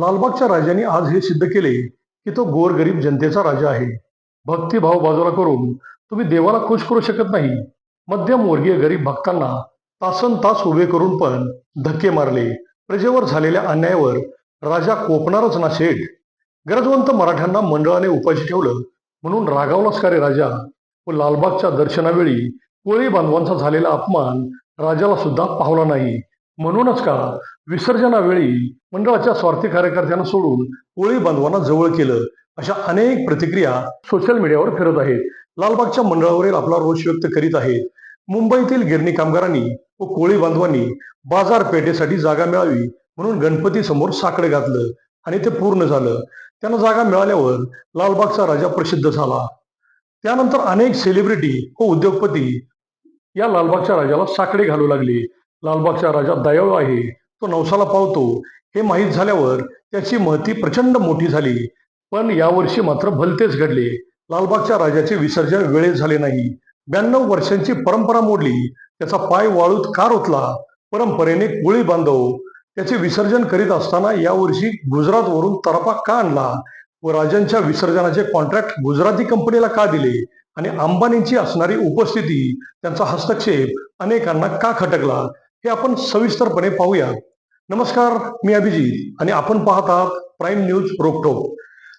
लालबागच्या राजाने आज हे सिद्ध केले की तो गोरगरीब जनतेचा राजा आहे. भक्तिभाव बाजूला करून तुम्ही देवाला खुश करू शकत नाही. मध्यमवर्गीय गरीब भक्तांना तासन तास उभे करून पण धक्के मारले. प्रजेवर झालेल्या अन्यायावर राजा कोपणारच ना शेठ. गरजवंत मराठ्यांना मंडळाने उपाशी ठेवलं म्हणून रागावलाच का रे राजा? व लालबागच्या दर्शनावेळी कोळी बांधवांचा झालेला अपमान राजाला सुद्धा पावला नाही. म्हणूनच का विसर्जनावेळी मंडळाच्या स्वार्थी कार्यकर्त्यांना सोडून कोळी बांधवांना जवळ केलं अशा अनेक प्रतिक्रिया सोशल मीडियावर फिरत आहेत. लालबागच्या मंडळावरील आपला रोष व्यक्त करीत आहेत. मुंबईतील गिरणी कामगारांनी व कोळी बांधवांनी बाजारपेठेसाठी जागा मिळावी म्हणून गणपती समोर साकडे घातलं आणि ते पूर्ण झालं. त्यांना जागा मिळाल्यावर लालबागचा राजा प्रसिद्ध झाला. त्यानंतर अनेक सेलिब्रिटी व उद्योगपती या लालबागच्या राजाला साकडे घालू लागले. लालबागचा राजा दयाळू आहे. तो नवसाला पावतो. हे माहीत झाल्यावर त्याची महती प्रचंड मोठी झाली. पण यावर्षी मात्र भलतेच घडले. लालबागच्या राजाचे विसर्जन वेळेत झाले नाही. ब्याण्णव वर्षांची परंपरा मोडली. त्याचा पाय वाळूत का रोतला परंपरेने कोळी बांधव. त्याचे विसर्जन करीत असताना यावर्षी गुजरातवरून तरपा का आणला? व राजांच्या विसर्जनाचे कॉन्ट्रॅक्ट गुजराती कंपनीला का दिले? आणि अंबानींची असणारी उपस्थिती त्यांचा हस्तक्षेप अनेकांना का खटकला? हे आपण सविस्तरपणे पाहूया. नमस्कार मी अभिजित आणि आपण पाहत आहात प्राईम न्यूज रोकटोक.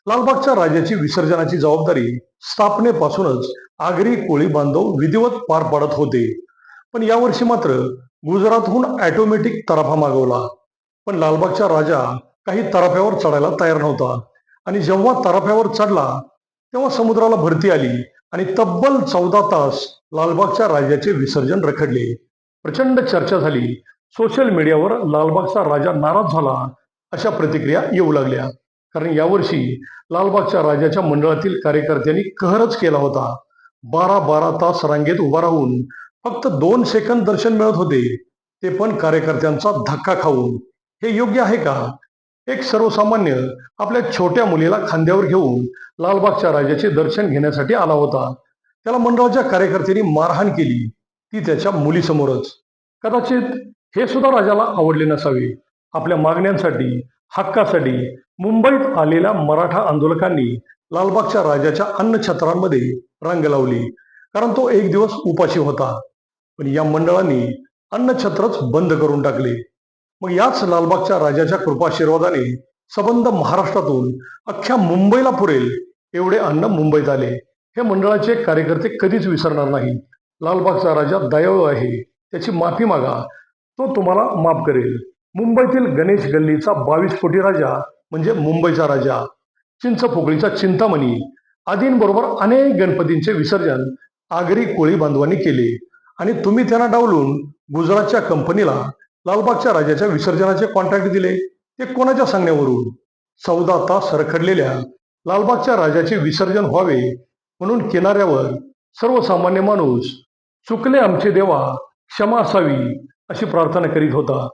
लालबागच्या राजाची विसर्जनाची जबाबदारी स्थापनेपासूनच आगरी कोळी बांधव विधिवत पार पाडत होते. पण यावर्षी मात्र गुजरातहून ऑटोमॅटिक तराफा मागवला. पण लालबागचा राजा काही तराफ्यावर चढायला तयार नव्हता. आणि जेव्हा तराफ्यावर चढला तेव्हा समुद्राला भरती आली आणि तब्बल चौदा तास लालबागच्या राजाचे विसर्जन रखडले. प्रचंड चर्चा झाली. सोशल मीडियावर लालबागचा राजा नाराज झाला अशा प्रतिक्रिया येऊ लागल्या. कारण यावर्षी लालबागच्या राजाच्या मंडळातील कार्यकर्त्यांनी कहरच केला होता. बारा बारा तास रांगेत उभा राहून फक्त दोन सेकंद दर्शन मिळत होते. ते पण कार्यकर्त्यांचा धक्का खाऊन. हे योग्य आहे का? एक सर्वसामान्य आपल्या छोट्या मुलीला खांद्यावर घेऊन लालबागच्या राजाचे दर्शन घेण्यासाठी आला होता. त्याला मंडळाच्या कार्यकर्त्यांनी मारहाण केली. ती त्याच्या मुलीसमोरच. कदाचित हे सुद्धा राजाला आवडले नसावे. आपल्या मागण्यांसाठी हक्कासाठी मुंबईत आलेल्या मराठा आंदोलकांनी लालबागच्या राजाच्या अन्नछत्रांमध्ये रंग लावली. कारण तो एक दिवस उपाशी होता. पण या मंडळांनी अन्नछत्रच बंद करून टाकले. मग याच लालबागच्या राजाच्या कृपाशीर्वादाने सबंध महाराष्ट्रातून अख्ख्या मुंबईला पुरेल एवढे अन्न मुंबईत आले. हे मंडळाचे कार्यकर्ते कधीच विसरणार नाहीत. लालबागचा राजा दयाळू आहे. त्याची माफी मागा. तो तुम्हाला माफ करेल. मुंबईतील गणेश गल्लीचा बावीस कोटी राजा म्हणजे मुंबईचा राजा. चिंचपोकळीचा चिंतामणी. आदींबरोबर अनेक गणपतींचे विसर्जन आगरी कोळी बांधवांनी केले. आणि तुम्ही त्यांना डावलून गुजरातच्या कंपनीला लालबागच्या राजाच्या विसर्जनाचे कॉन्ट्रॅक्ट दिले. ते कोणाच्या सांगण्यावरून? चौदा तास सरखडलेल्या लालबागच्या राजाचे विसर्जन व्हावे म्हणून किनाऱ्यावर सर्वसामान्य माणूस चुकले आमचे देवा क्षमा असावी अशी प्रार्थना करीत होता.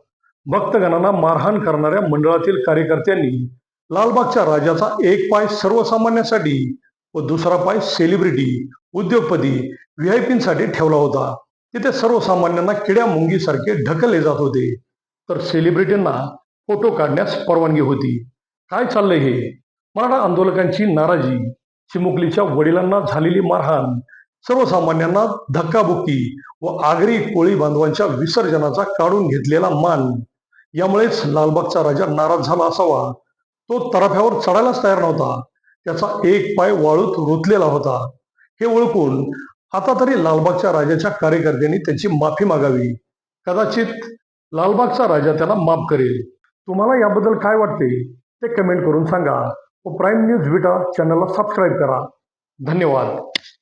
भक्तगणांना मारहाण करणाऱ्या मंडळातील कार्यकर्त्यांनी लालबागच्या राजाचा एक पाय सर्वसामान्यांसाठी व दुसरा पाय सेलिब्रिटी उद्योगपती व्हीआयपींसाठी ठेवला होता. तिथे सर्वसामान्यांना किड्या मुंगीसारखे ढकलले जात होते. तर सेलिब्रिटींना फोटो काढण्यास परवानगी होती. काय चाललंय हे? मराठा आंदोलकांची नाराजी चिमुकलीच्या वडिलांना झालेली मारहाण सर्वसामान्यांना धक्काबुक्की व आगरी कोळी बांधवांच्या विसर्जनाचा काढून घेतलेला मान. यामुळेच लालबागचा राजा नाराज झाला असावा. तो तराफ्यावर चढायलाच तयार नव्हता. त्याचा एक पाय वाळूत रुतलेला होता. हे ओळखून आता तरी लालबागच्या राजाच्या कार्यकर्त्यांनी त्याची माफी मागावी. कदाचित लालबागचा राजा त्याला माफ करेल. तुम्हाला याबद्दल काय वाटते? ते कमेंट करून सांगा व प्राईम न्यूज विटा चॅनलला सबस्क्राईब करा. धन्यवाद.